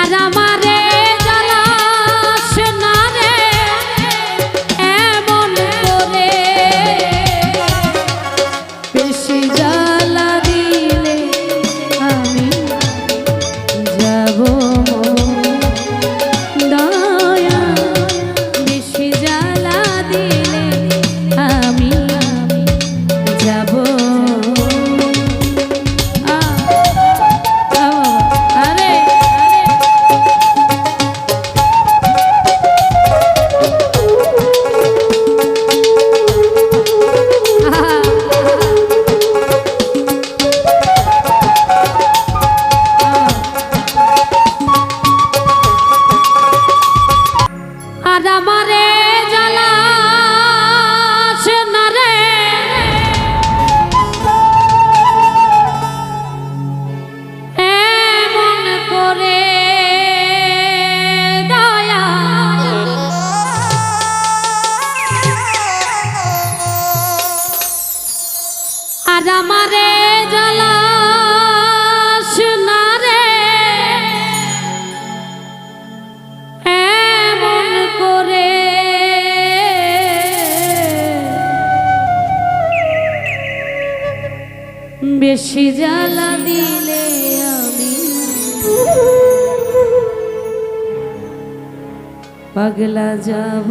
আর আমারে বেশি জ্বালা দিলে আমি পাগলা যাব।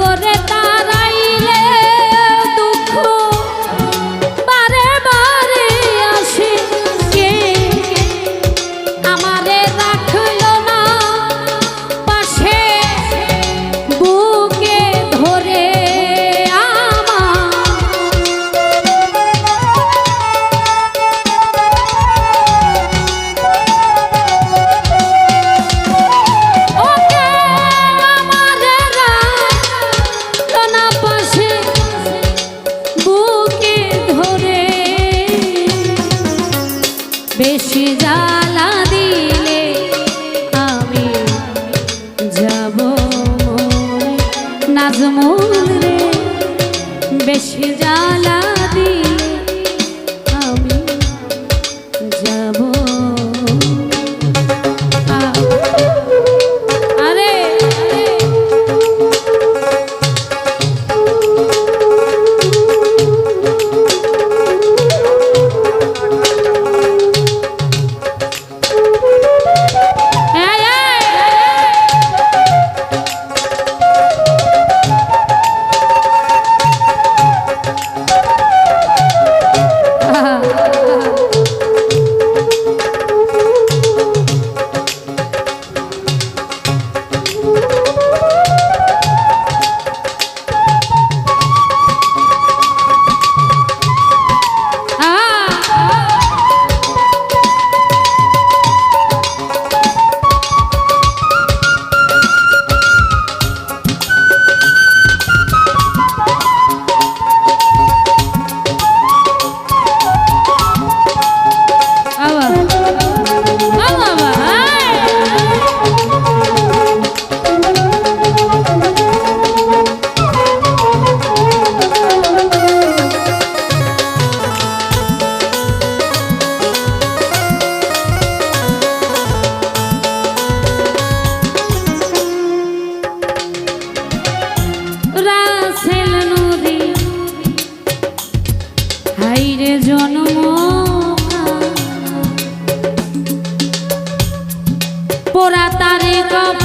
করে নাজমুল রে বেশি জ্বালা জন্ম পোড়া তারে কপাল